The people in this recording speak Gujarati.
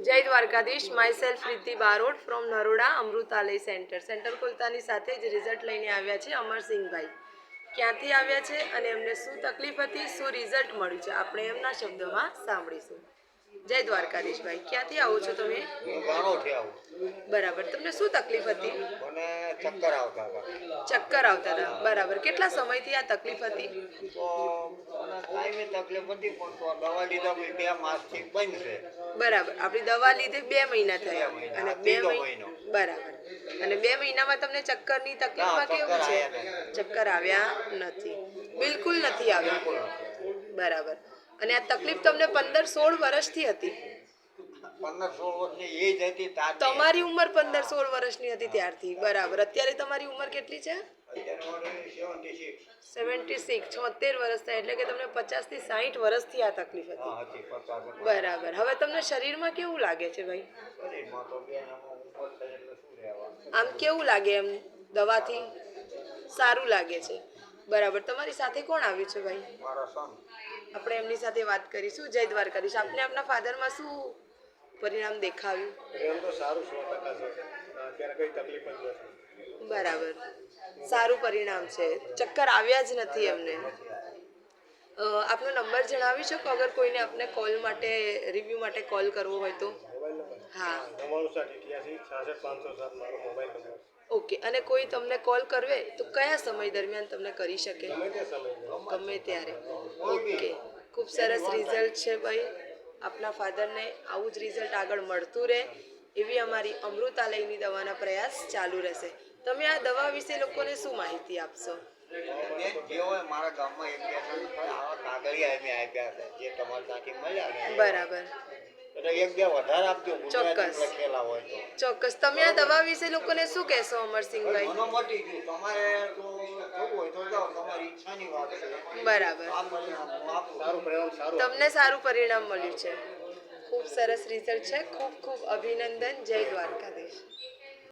જય Dwarkadhish. Myself Riddhi Barot from Naroda Amrutalay center center ખોલતાની સાથે જ રિઝલ્ટ લઈને આવ્યા છે અમરસિંહભાઈ. ક્યાંથી આવ્યા છે અને એમને શું તકલીફ હતી શું રિઝલ્ટ મળ્યું છે આપણે એમના શબ્દોમાં સાંભળીશું. જય દ્વારકાધીશભાઈ ક્યાંથી આવો છો તમે? બરાબર. તમને શું તકલીફ હતી? મને ચક્કર આવતા હતા. ચક્કર આવતા હતા. બરાબર. કેટલા સમયથી આ તકલીફ હતી? મને તકલીફ હતી પણ દવા લીધા પછી બે માસથી બંધ છે. બરાબર. આપણી દવા લીધે બે મહિના થયા. અને બે મહિનો. બરાબર. અને બે મહિનામાં તમને ચક્કરની તકલીફમાં કેવું છે? ચક્કર આવ્યા નથી. બિલકુલ નથી આવ્યા. બરાબર. અને આ તકલીફ તમને પંદર સોળ વર્ષથી હતી. તમારી ઉંમર પંદર સોળ વર્ષની હતી ત્યારથી. બરાબર. અત્યારે તમારી ઉંમર કેટલી છે? સેવન્ટી સિક્સ છોતેર વર્ષ થાય એટલે કે તમને પચાસથી સાહીઠ વર્ષથી આ તકલીફ હતી. બરાબર. હવે તમને શરીરમાં કેવું લાગે છે ભાઈ? આમાં કેવું લાગે એમ દવાથી? સારું લાગે છે. બરાબર. તમારી સાથે કોણ આવ્યું છે ભાઈ? આપણે એમની સાથે વાત કરીશું. જય દ્વારકાધીશ. આપને આપના ફાધરમાં શું પરિણામ દેખાવ્યું સારું અત્યારે કઈ તકલીફ જ નથી. બરાબર. સારું પરિણામ છે. ચક્કર આવ્યા જ નથી એમને. આપનો નંબર જણાવી શકો? અગર કોઈને આપને કોલ માટે રિવ્યૂ માટે કોલ કરવો હોય તો? હા. ઓકે. અને કોઈ તમને કોલ કરવે તો કયા સમય દરમિયાન તમને કરી શકે? ગમે ત્યારે. ઓકે. ખૂબ સરસ રિઝલ્ટ છે ભાઈ. આપના ફાધરને આવું જ રિઝલ્ટ આગળ મળતું રહે. એવી અમારી અમૃતાલયની દવાના પ્રયાસ ચાલુ રહેશે. તમે આ દવા વિશે લોકોને શું માહિતી આપશો? બેન જે હોય મારા ગામમાં એક બે આવા કાગળિયા અમે આપ્યા છે જે તમારે ત્યાંથી મળ્યા બરાબર. એટલે એક બે વધારે આપજો ગુજરાતી ચોક્કસ. લખેલા હોય તો. ચોક્કસ. તમે આ દવા વિશે લોકોને શું કહેશો અમરસિંહભાઈ? મને મટી ગયું. તમારે તો થવું હોય તો જાઓ તમારી ઈચ્છાની વાત છે. બરાબર. તમને સારું પરિણામ મળ્યું છે. ખૂબ સરસ રિઝલ્ટ છે. ખૂબ ખૂબ અભિનંદન જય દ્વારકાધીશ.